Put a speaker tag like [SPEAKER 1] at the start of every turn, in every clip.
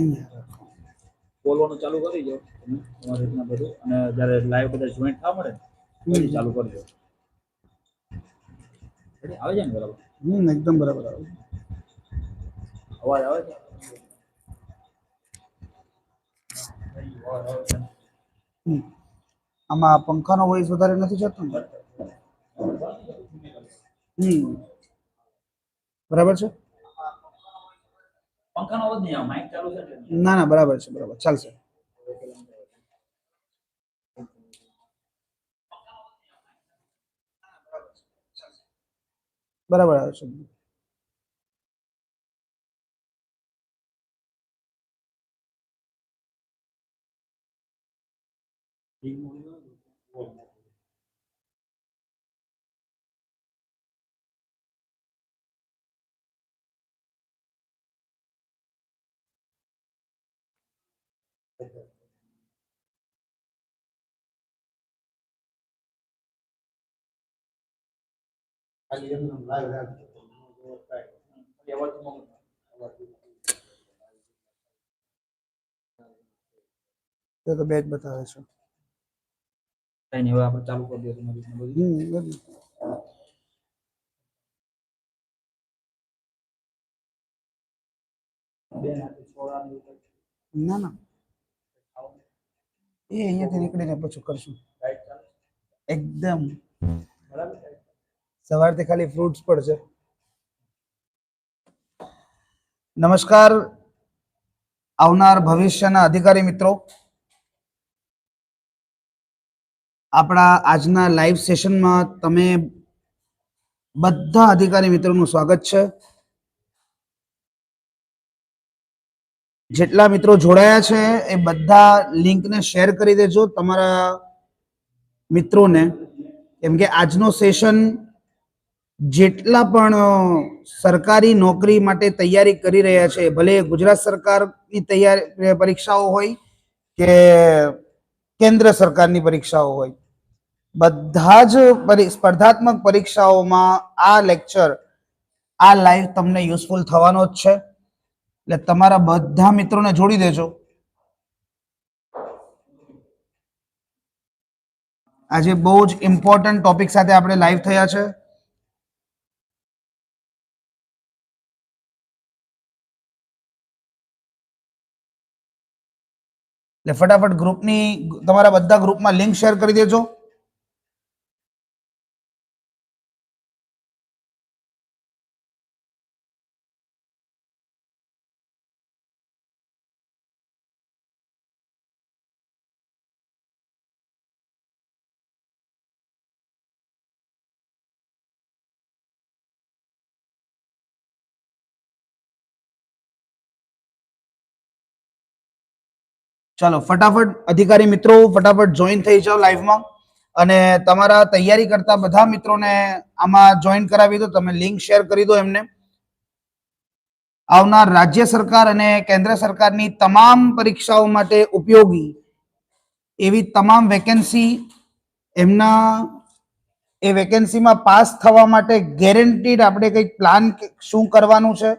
[SPEAKER 1] અહીંયા રાખો.
[SPEAKER 2] બોલવાનું ચાલુ કરી દો. તમારી રીતના બધું. અને જ્યારે લાઈવ બધા જોઈન્ટ થવા મળે પછી ચાલુ કરી દો. આવે છે ને બરાબર?
[SPEAKER 1] હમ એકદમ બરાબર આવે.
[SPEAKER 2] અવાજ આવે છે.
[SPEAKER 1] આમાં પંખાનો વોઇસ વધારે નથી જતો ને? હમ. બરાબર છે?
[SPEAKER 2] પંખાનો અવાજ નહીં આવે માઇક ચાલુ છે
[SPEAKER 1] ના ના બરાબર છે બરાબર ચાલશે. બરાબર આવે છે.
[SPEAKER 2] ખાલી અવાજ મોકલો.
[SPEAKER 1] તો તો બે જ બતાવે છે
[SPEAKER 2] કઈ નહીં હવે આપણે ચાલુ કરી દઈએ તમારી બધું
[SPEAKER 1] હમ બધું.
[SPEAKER 2] બે નાખી સોડા ને.
[SPEAKER 1] ના ના એ અહીંયાથી નીકળીને પછી કરશું એકદમ
[SPEAKER 2] બરાબર
[SPEAKER 1] સવારથી ખાલી ફ્રૂટ્સ પડશે નમસ્કાર. આવનાર ભવિષ્યના અધિકારી મિત્રો. આપણા આજના લાઈવ સેશનમાં તમે બધા અધિકારી મિત્રોનું સ્વાગત છે. જેટલા મિત્રો જોડાયા છે એ બધા લિંકને શેર કરી દેજો તમારા મિત્રોને. કેમ કે આજનો સેશન જેટલા પણ સરકારી નોકરી માટે તૈયારી કરી રહ્યા છે, ભલે ગુજરાત સરકારની તૈયારી પરીક્ષાઓ હોય કે કેન્દ્ર સરકારની પરીક્ષાઓ હોય, બધા જ પરી- સ્પર્ધાત્મક પરીક્ષાઓમાં આ લેક્ચર, આ લાઈવ તમને યુઝફુલ થવાનો જ છે. એટલે તમારા બધા મિત્રોને જોડી દેજો. આજે બહુ જ ઇમ્પોર્ટન્ટ ટોપિક સાથે આપણે લાઈવ થયા છે. એટલે ફટાફટ ગ્રુપની તમારા બધા ગ્રુપમાં લિંક શેર કરી દેજો. ચાલો, ફટાફટ અધિકારી મિત્રો, ફટાફટ જોઈન થઈ જાઓ લાઈવમાં અને તમારા તૈયારી કરતા બધા મિત્રોને આમાં જોઈન કરાવી દો, તમે લિંક શેર કરી દો એમને. આવનાર રાજ્ય સરકાર અને કેન્દ્ર સરકારની તમામ પરીક્ષાઓ માટે ઉપયોગી એવી તમામ વેકેન્સી એમના, એ વેકેન્સીમાં પાસ થવા માટે ગેરંટીડ આપણે કંઈક પ્લાન શું કરવાનું છે.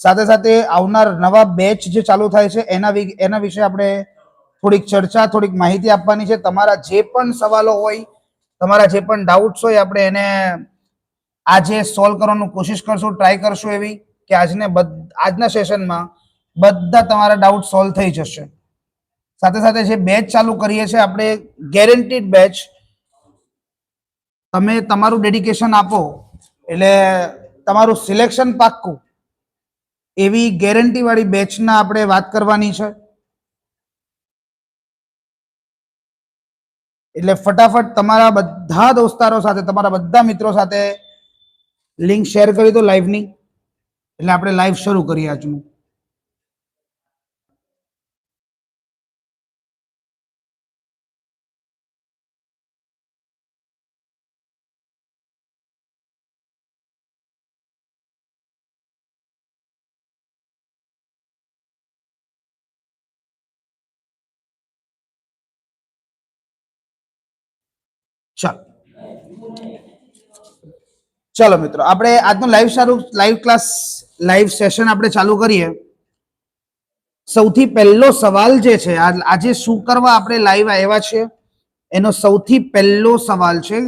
[SPEAKER 1] સાથે સાથે આવનાર નવા બેચ જે ચાલુ થાય છે, એના એના વિશે આપણે થોડીક ચર્ચા, થોડીક માહિતી આપવાની છે. તમારા જે પણ સવાલો હોય, તમારા જે પણ ડાઉટ્સ હોય, આપણે એને આજે સોલ્વ કરવાનું કોશિશ કરશું ટ્રાય કરશું એવી કે આજને આજના સેશનમાં બધા તમારા ડાઉટ સોલ્વ થઈ જશે. સાથે સાથે જે બેચ ચાલુ કરીએ છીએ, આપણે ગેરંટીડ બેચ તમે તમારું ડેડિકેશન આપો, એટલે તમારું સિલેક્શન પાક્કું. એવી ગેરંટીવાળી બેચના આપણે વાત કરવાની છે. એટલે ફટાફટ તમારા બધા દોસ્તારો સાથે, તમારા બધા મિત્રો સાથે લિંક શેર કરી દો લાઈવની એટલે આપણે લાઈવ શરૂ કરીએ આજનું ચાલો. ચાલો મિત્રો, આપણે આજનું લાઈવ સારું લાઈવ ક્લાસ લાઈવ સેશન આપણે ચાલુ કરીએ. સૌથી પહેલો સવાલ જે છે આજે શું કરવા આપણે લાઈવ આવ્યા છે એનો સૌથી પહેલો સવાલ છે,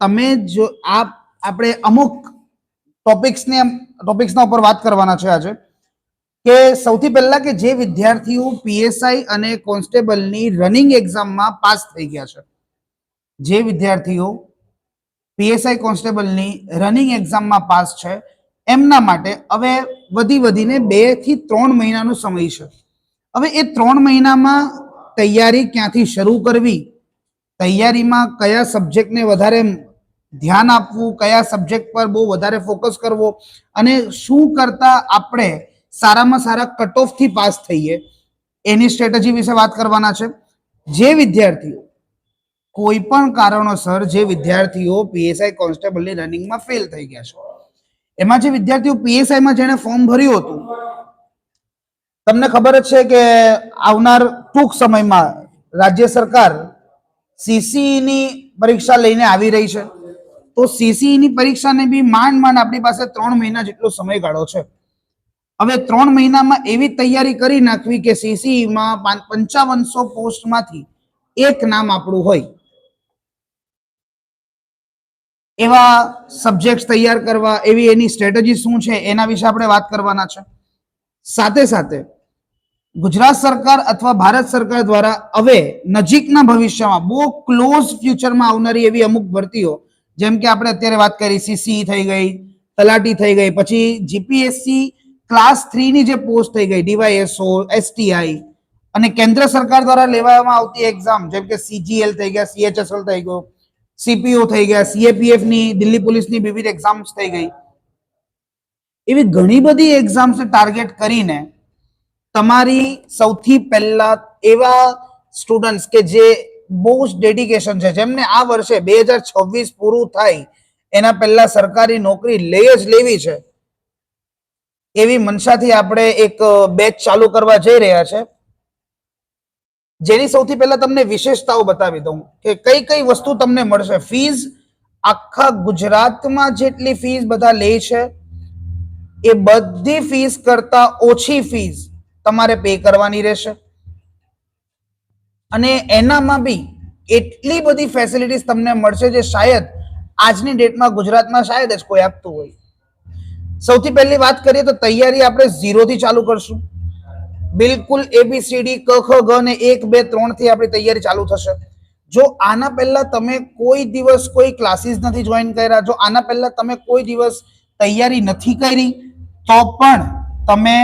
[SPEAKER 1] તમે જો આ આપણે અમુક ટોપિક્સને ટોપિક્સના ઉપર વાત કરવાના છે આજે. કે સૌથી પહેલા કે જે વિદ્યાર્થીઓ પીએસઆઈ અને કોન્સ્ટેબલની રનિંગ એક્ઝામમાં પાસ થઈ ગયા છે. જે વિદ્યાર્થીઓ પીએસઆઈ કોન્સ્ટેબલની રનિંગ એક્ઝામમાં પાસ છે, એમના માટે હવે વધી વધીને બેથી ત્રણ મહિનાનો સમય છે. હવે એ ત્રણ મહિનામાં તૈયારી ક્યાંથી શરૂ કરવી? તૈયારીમાં કયા સબ્જેક્ટને વધારે ધ્યાન આપવું? કયા સબ્જેક્ટ પર બહુ વધારે ફોકસ કરવો? અને શું કરતા આપણે સારામાં સારા કટ ઓફથી પાસ થઈએ? એની સ્ટ્રેટેજી વિશે વાત કરવાના છે. જે વિદ્યાર્થીઓ કોઈ પણ કારણોસર જે વિદ્યાર્થીઓ પીએસઆઈ કોન્સ્ટેબલની રનિંગમાં ફેલ થઈ ગયા છે. એમાં જે વિદ્યાર્થીઓ પીએસઆઈમાં જેણે ફોર્મ ભર્યું હતું, તમને ખબર જ છે કે આવનાર ટૂંક સમયમાં રાજ્ય સરકાર સીસીઈની પરીક્ષા લઈને આવી રહી છે. તો સીસીઈની પરીક્ષાને બી માંડ માંડ આપણી પાસે ત્રણ મહિના જેટલો સમયગાળો છે. હવે ત્રણ મહિનામાં એવી તૈયારી કરી નાખવી કે સીસીઈમાં પંચાવનસો પોસ્ટમાંથી એક નામ આપણું હોય. એવા સબ્જેક્ટ તૈયાર કરવા, એવી એની સ્ટ્રેટેજી શું છે, એના વિશે આપણે વાત કરવાના છે. સાથે સાથે, ગુજરાત સરકાર અથવા ભારત સરકાર દ્વારા હવે નજીકના ભવિષ્યમાં બહુ ક્લોઝ ફ્યુચરમાં આવનારી એવી અમુક ભરતીઓ, જેમ કે આપણે અત્યારે વાત કરી સીસી થઈ ગઈ, તલાટી થઈ ગઈ, પછી જીપીએસસી ક્લાસ થ્રીની જે પોસ્ટ થઈ ગઈ ડીવાયએસઓ એસટીઆઈ અને કેન્દ્ર સરકાર દ્વારા લેવામાં આવતી એક્ઝામ જેમ કે સીજીએલ થઈ ગયા સીએચએસએલ થઈ ગયો સીપીઓ થઈ ગયા સીએપીએફની, દિલ્હી પોલીસની વિવિધ એક્ઝામ્સ થઈ ગઈ. એવી ઘણી બધી એક્ઝામ્સ ટાર્ગેટ કરીને તમારી સૌથી પહેલા એવા સ્ટુડન્ટ્સ કે જે બહુ જ ડેડિકેશન છે, જેમને આ વર્ષે બે હજાર છવ્વીસ પૂરું થાય, એના પહેલા સરકારી નોકરી લઈ જ લેવી છે. એવી મનસાથી આપણે એક બેચ ચાલુ કરવા જઈ રહ્યા છે. જેની સૌથી પહેલા તમને વિશેષતાઓ બતાવી દઉં કે કઈ કઈ વસ્તુ તમને મળશે. ફીઝ આખા ગુજરાતમાં જેટલી ફીઝ બધા લે છે, એ બધી ફીઝ કરતા ઓછી ફીઝ તમારે પે કરવાની રહેશે. અને એનામાં બી એટલી બધી ફેસિલિટીઝ તમને મળશે જે શાયદ આજની ડેટમાં ગુજરાતમાં શાયદ જ કોઈ આપતું હોય. સૌથી પહેલી વાત કરીએ તો તૈયારી આપણે ઝીરોથી ચાલુ કરશું. બિલકુલ એબીસીડી ક, ખ, ગ ને એક, બે ત્રણથી આપણી તૈયારી ચાલુ થશે. જો આના પહેલા તમે કોઈ દિવસ કોઈ ક્લાસીસ નથી જોઈન કર્યા, જો આના પહેલા તમે કોઈ દિવસ તૈયારી નથી કરી, તો પણ તમે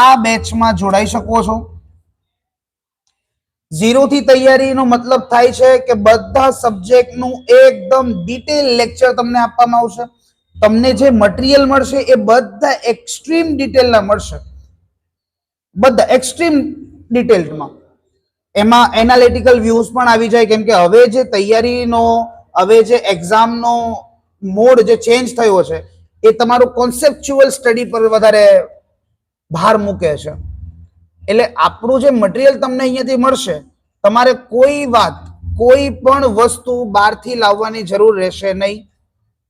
[SPEAKER 1] આ બેચમાં જોડાઈ શકો છો. ઝીરો થી તૈયારીનો મતલબ થાય છે કે બધા સબ્જેક્ટનું એકદમ ડિટેલ લેક્ચર તમને આપવામાં આવશે. તમને જે મટીરિયલ મળશે એ બધા એક્સ્ટ્રીમ ડિટેલના મળશે. બધા એક્સ્ટ્રીમ ડિટેલ્સમાં એમાં એનાલિટિકલ વ્યૂઝ પણ આવી જાય, કેમ કે હવે જે તૈયારીનો, હવે જે એક્ઝામનો મોડ જે ચેન્જ થયો છે, એ તમારું કોન્સેપ્ચ્યુઅલ સ્ટડી પર વધારે ભાર મૂકે છે. એટલે આપણું જે મટીરિયલ તમને અહીંયાથી મળશે, તમારે કોઈ વાત, કોઈ પણ વસ્તુ બહારથી લાવવાની જરૂર રહેશે નહીં.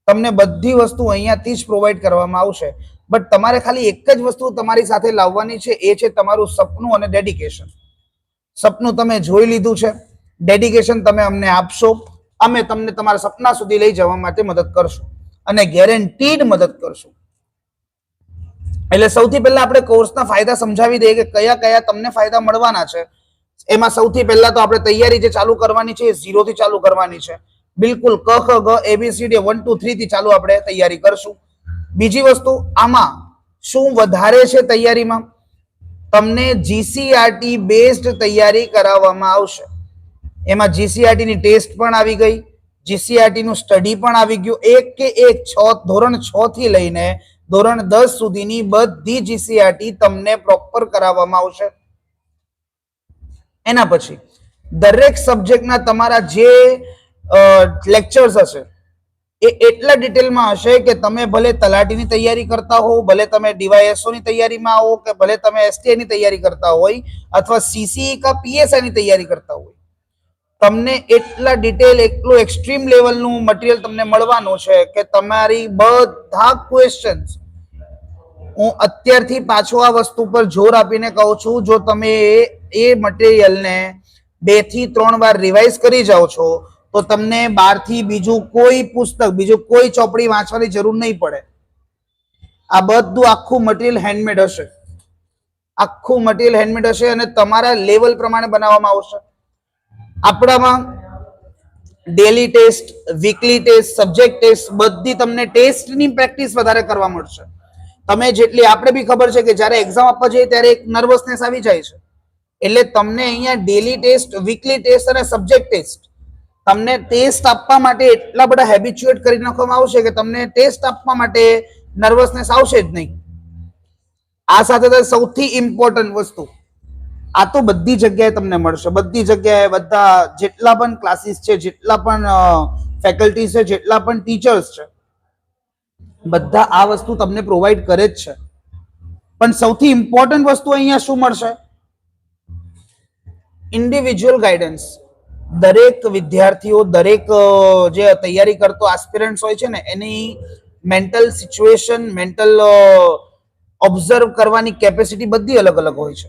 [SPEAKER 1] તમને બધી વસ્તુ અહીંયાથી જ પ્રોવાઈડ કરવામાં આવશે. બટ તમારે ખાલી એક જ વસ્તુ તમારી સાથે લાવવાની છે, એ છે તમારું સપનું અને ડેડિકેશન સપનું તમે જોઈ લીધું છે ડેડિકેશન તમે અમને આપશો, અમે તમને તમારા સપના સુધી લઈ જવા માટે મદદ કરશું અને ગેરંટીડ મદદ કરશું. એટલે સૌથી પહેલા આપણે કોર્સના ફાયદા સમજાવી દઈએ કે કયા કયા તમને ફાયદા મળવાના છે. એમાં સૌથી પહેલા તો આપણે તૈયારી જે ચાલુ કરવાની છે, એ ઝીરો થી ચાલુ કરવાની છે. બિલકુલ ક, ખ, ગ એબીસીડી વન, ટુ થ્રી થી ચાલુ આપણે તૈયારી કરશું. બીજી વસ્તુ, આમાં શું વધારે છે તૈયારીમાં? તમને જીસીઆરટી બેસ્ડ તૈયારી કરાવવામાં આવશે. એમાં જીસીઆરટી ની ટેસ્ટ પણ આવી ગઈ જીસીઆરટી નું સ્ટડી પણ આવી ગયું. એક કે એક છ, ધોરણ છ થી લઈને ધોરણ દસ સુધીની બધી જીસીઆરટી તમને પ્રોપર કરાવવામાં આવશે. એના પછી, દરેક સબ્જેક્ટના તમારા જે લેક્ચર્સ હશે એ એટલા ડિટેલમાં હશે કે તમે ભલે તલાટીની તૈયારી કરતા હો ભલે તમે ડીવાયએસઓ ની તૈયારીમાં હો કે ભલે તમે એસટીઆઈની તૈયારી કરતા હોય અથવા સીસીઈ કા પીએસઆઈની તૈયારી કરતા હોય. તમને એટલા ડિટેલ, એટલું એક્સ્ટ્રીમ લેવલનું મટીરિયલ તમને મળવાનું છે કે તમારી બધા ક્વેશ્ચન્સ હું અત્યારથી પાછો આ વસ્તુ પર જોર આપીને કહું છું, જો તમે એ મટીરિયલને બેથી ત્રણ વાર રિવાઇઝ કરી જાઓ છો તો તમને બહારથી બીજું કોઈ પુસ્તક, બીજું કોઈ ચોપડી વાંચવાની જરૂર નહીં પડે. આ બધું આખું મટીરિયલ હેન્ડમેડ હશે. આખું મટીરિયલ હેન્ડમેડ હશે અને તમારા લેવલ પ્રમાણે બનાવવામાં આવશે. આપણામાં daily test weekly test subject test બધી તમને ટેસ્ટની પ્રેક્ટિસ વધારે કરવા મળશે. તમે જેટલી, આપણે બી ખબર છે કે જ્યારે એક્ઝામ આપવા જઈએ ત્યારે એક નર્વસનેસ આવી જાય છે. એટલે તમને અહીંયા ડેલી ટેસ્ટ વીકલી ટેસ્ટ અને સબ્જેક્ટ ટેસ્ટ તમને ટેસ્ટ આપવા માટે એટલા બધા હેબિચ્યુએટ કરી નાખવામાં આવશે કે તમને ટેસ્ટ આપવા માટે નર્વસનેસ આવશે જ નહીં. આ સાથે સાથે ઇમ્પોર્ટન્ટ વસ્તુ, આ તો બધી જગ્યાએ તમને મળશે. બધી જગ્યાએ બધા જેટલા પણ ક્લાસીસ છે, જેટલા પણ ફેકલ્ટી છે, જેટલા પણ ટીચર્સ છે, બધા આ વસ્તુ તમને પ્રોવાઈડ કરે જ છે. પણ સૌથી ઇમ્પોર્ટન્ટ વસ્તુ અહીંયા શું મળશે? ઇન્ડિવિજ્યુઅલ ગાઈડન્સ દરેક વિદ્યાર્થીઓ, દરેક જે તૈયારી કરતો આસ્પિરન્ટ્સ હોય છે ને, એની મેન્ટલ સિચ્યુએશન મેન્ટલ ઓબ્ઝર્વ કરવાની કેપેસિટી બધી અલગ અલગ હોય છે.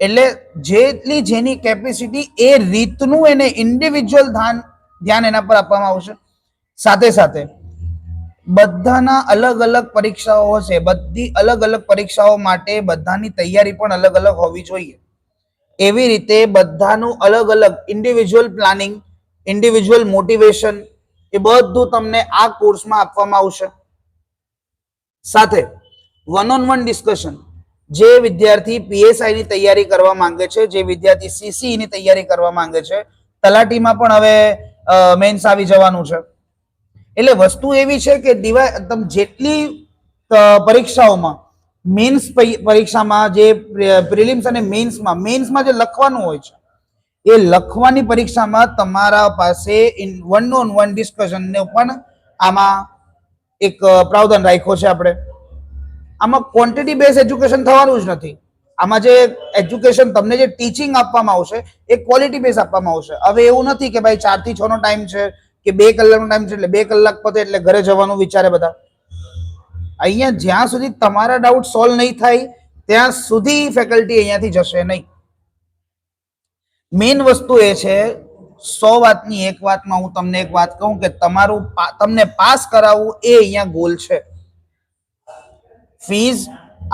[SPEAKER 1] એટલે જેટલી જેની કેપેસિટી એ રીતનું એને ઇન્ડિવિજ્યુઅલ ધ્યાન ધ્યાન એના પર આપવામાં આવશે. સાથે સાથે બધાના અલગ અલગ પરીક્ષાઓ હશે, બધી અલગ અલગ પરીક્ષાઓ માટે બધાની તૈયારી પણ અલગ અલગ હોવી જોઈએ. એવી રીતે બધાનું અલગ અલગ ઇન્ડિવિજ્યુઅલ પ્લાનિંગ ઇન્ડિવિજ્યુઅલ મોટિવેશન એ બધું તમને આ કોર્સમાં આપવામાં આવશે. સાથે વન ઓન વન ડિસ્કશન જે વિદ્યાર્થી પીએસઆઈ ની તૈયારી કરવા માંગે છે, જે વિદ્યાર્થી સીસીઈ ની તૈયારી કરવા માંગે છે, તલાટીમાં પણ હવે મેન્સ આવી જવાનું છે. એટલે વસ્તુ એવી છે કે દિવાય જેટલી પરીક્ષાઓમાં મેન્સ પરીક્ષામાં જે પ્રિલિમ્સ અને મેન્સમાં મેન્સમાં જે લખવાનું હોય છે, એ લખવાની પરીક્ષામાં તમારા પાસે વન ઓન વન ડિસ્કશનને પણ આમાં એક પ્રાવધાન રાખ્યો છે આપણે. આમાં ક્વોન્ટિટી બેઝ એજ્યુકેશન થવાનું જ નથી. આમાં જે એજ્યુકેશન તમને જે ટીચિંગ આપવામાં આવશે, એ ક્વોલિટી બેઝ આપવામાં આવશે. હવે એવું નથી કે ભાઈ ચારથી છનો ટાઈમ છે, કે બે કલાકનો ટાઈમ છે, એટલે બે કલાક પતે એટલે ઘરે જવાનું વિચારે બધા. અહીંયા જ્યાં સુધી તમારા ડાઉટ સોલ્વ નહીં થાય, ત્યાં સુધી ફેકલ્ટી અહીંયાથી જશે નહીં. મેઇન વસ્તુ એ છે, સો વાતની એક વાતમાં હું તમને એક વાત કહું કે તમારું તમને પાસ કરાવવું એ અહીંયા ગોલ છે. ફીઝ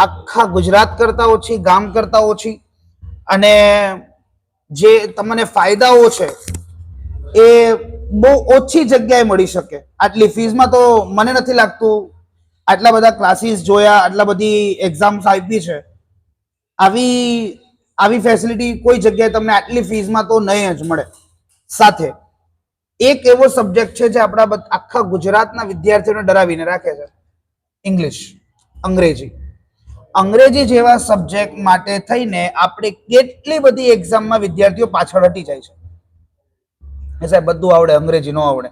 [SPEAKER 1] આખા ગુજરાત કરતા ઓછી, ગામ કરતા ઓછી, અને જે તમને ફાયદાઓ છે એ બહુ ઓછી જગ્યાએ મળી શકે. આટલી ફીઝમાં તો મને નથી લાગતું આટલા બધા ક્લાસીસ જોયા, આટલા બધી એક્ઝામ્સ આપી છે. આવી આવી ફેસિલિટી કોઈ જગ્યાએ તમને આટલી ફીઝમાં તો નહીં જ મળે. સાથે, એક એવો સબ્જેક્ટ છે જે આપણા આખા ગુજરાતના વિદ્યાર્થીઓને ડરાવીને રાખે છે. ઇંગ્લિશ અંગ્રેજી. અંગ્રેજી જેવા સબ્જેક્ટ માટે થઈને આપણે કેટલી બધી એક્ઝામમાં વિદ્યાર્થીઓ પાછળ હટી જાય છે. સાહેબ, બધું આવડે, અંગ્રેજી ન આવડે.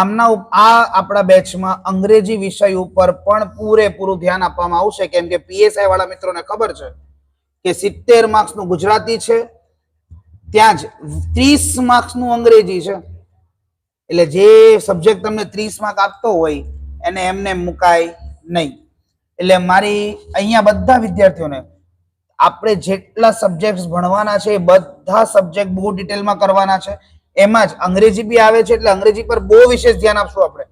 [SPEAKER 1] આમના આ આપણા બેચમાં અંગ્રેજી વિષય ઉપર પણ પૂરેપૂરું ધ્યાન આપવામાં આવશે. કેમ કે પીએસઆઈ વાળા મિત્રોને ખબર છે કે સિત્તેર માર્ક્સનું ગુજરાતી છે, ત્યાં જ ત્રીસ માર્ક્સનું અંગ્રેજી છે. એટલે જે સબ્જેક્ટ તમને ત્રીસ માર્ક આપતો હોય, એને એમને મુકાય નહીં. એટલે મારી અહીંયા બધા વિદ્યાર્થીઓને આપણે જેટલા સબ્જેક્ટ ભણવાના છે, એ બધા સબ્જેક્ટ બહુ ડિટેલમાં કરવાના છે. એમાં જ અંગ્રેજી બી આવે છે એટલે અંગ્રેજી પર બહુ વિશેષ ધ્યાન આપશું આપણે.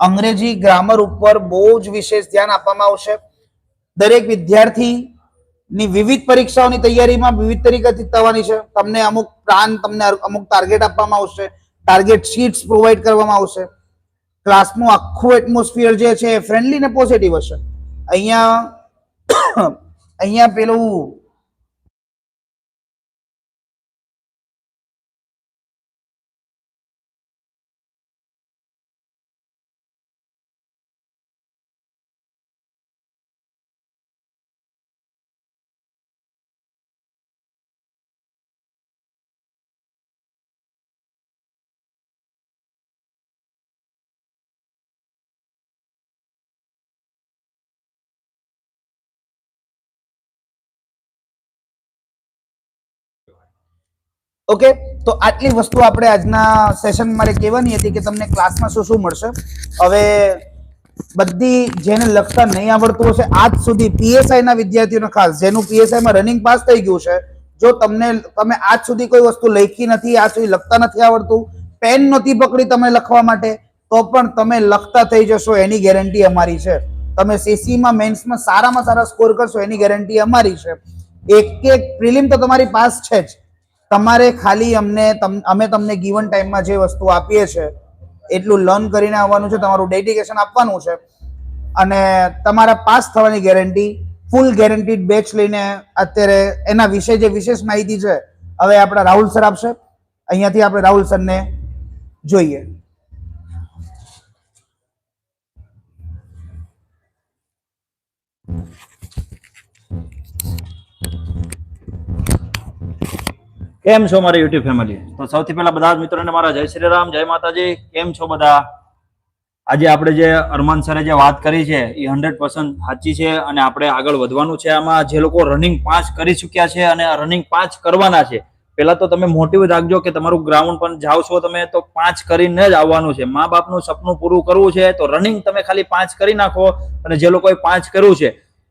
[SPEAKER 1] અંગ્રેજી ગ્રામર ઉપર બહુ જ વિશેષ ધ્યાન આપવામાં આવશે. દરેક વિદ્યાર્થી ની વિવિધ પરીક્ષાઓની તૈયારીમાં વિવિધ તરીકેથી થવાની છે. તમને અમુક પ્લાન તમને અમુક ટાર્ગેટ આપવામાં આવશે. ટાર્ગેટ શીટ્સ પ્રોવાઈડ કરવામાં આવશે. ક્લાસનું આખું એટમોસ્ફિયર જે છે એ ફ્રેન્ડલી ને પોઝિટિવ હશે. અહીંયા અહીંયા પેલું ઓકે તો આટલી વસ્તુ આપણે આજના સેશન મારે કહેવાની હતી કે તમને ક્લાસમાં શું શું મળશે? હવે બધી જેને લખતા નહીં આવડતું હશે, આજ સુધી પીએસઆઈ ના વિદ્યાર્થીઓને ખાસ, જેનું પીએસઆઈ માં રનિંગ પાસ થઈ ગયું છે, જો તમને, તમે આજ સુધી કોઈ વસ્તુ લખી નથી, આજ સુધી લખતા નથી આવડતું પેન નથી પકડી તમે લખવા માટે, તો પણ તમે લખતા થઈ જશો, એની ગેરંટી અમારી છે. તમે સીસીમાં મેન્સમાં સારામાં સારા સ્કોર કરશો, એની ગેરંટી અમારી છે. એક એક પ્રિલિમ તો તમારી પાસ છે જ. તમારે ખાલી અમને અમે તમને ગીવન ટાઈમમાં જે વસ્તુ આપીએ છે, એટલું લર્ન કરીને આવવાનું છે, તમારું ડેડિકેશન આપવાનું છે. અને તમારા પાસ થવાની ગેરંટી ફૂલ ગેરંટીડ બેચ લઈને અત્યારે એના વિશે જે વિશેષ માહિતી છે, હવે આપણા રાહુલ સર આપશે. અહીંયાથી આપણે રાહુલ સરને જોઈએ.
[SPEAKER 2] કેમ છો મારી યુટ્યુબ ફેમિલી? તો સૌથી પહેલા બધા મિત્રોને મારા જય શ્રી રામ, જય માતાજી. કેમ છો બધા? આજે આપણે જે અરમાન સરે જે વાત કરી છે, એ હંડ્રેડ પર્સન્ટ સાચી છે અને આપણે આગળ વધવાનું છે. આમાં જે લોકો રનિંગ પાંચ કરી ચૂક્યા છે અને રનિંગ પાંચ કરવાના છે. પહેલાં તો તમે મોટિવ રાખજો કે તમારું ગ્રાઉન્ડ પણ જાઓ છો તમે, તો પાંચ કરીને જ આવવાનું છે. મા બાપનું સપનું પૂરું કરવું છે, તો રનિંગ તમે ખાલી પાંચ કરી નાખો અને જે લોકોએ પાંચ કર્યું છે.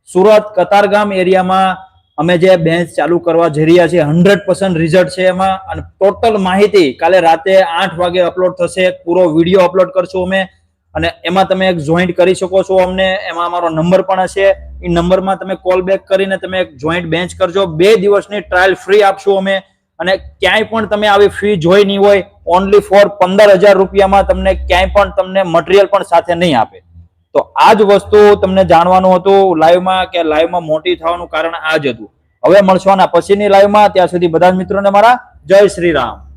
[SPEAKER 2] સુરત, કતારગામ એરિયામાં અમે જે બેંચ ચાલુ કરવા જઈ રહ્યા છીએ હંડ્રેડ પર્સન્ટ રિઝલ્ટ છે એમાં. અને ટોટલ માહિતી કાલે રાતે આઠ વાગે અપલોડ થશે. પૂરો વીડિયો અપલોડ કરશું અમે. અને એમાં તમે એક જોઈન્ટ કરી શકો છો અમને. એમાં અમારો નંબર પણ હશે. એ નંબરમાં તમે કોલ બેક કરીને તમે એક જોઈન્ટ બેન્ચ કરજો. બે દિવસની ટ્રાયલ ફ્રી આપશું અમે. અને ક્યાંય પણ તમે આવી ફી જોઈ નહીં હોય ઓનલી ફોર પંદર હજાર રૂપિયામાં તમને ક્યાંય પણ તમને મટીરિયલ પણ સાથે નહીં આપે. તો આ જ વસ્તુ તમને જાણવાનું હતું લાઈવમાં કે લાઈવમાં મોટી થવાનું કારણ આ જ હતું. હવે મળશો પછીની લાઈવમાં. ત્યાં સુધી બધા જ મિત્રોને મારા જય શ્રી રામ.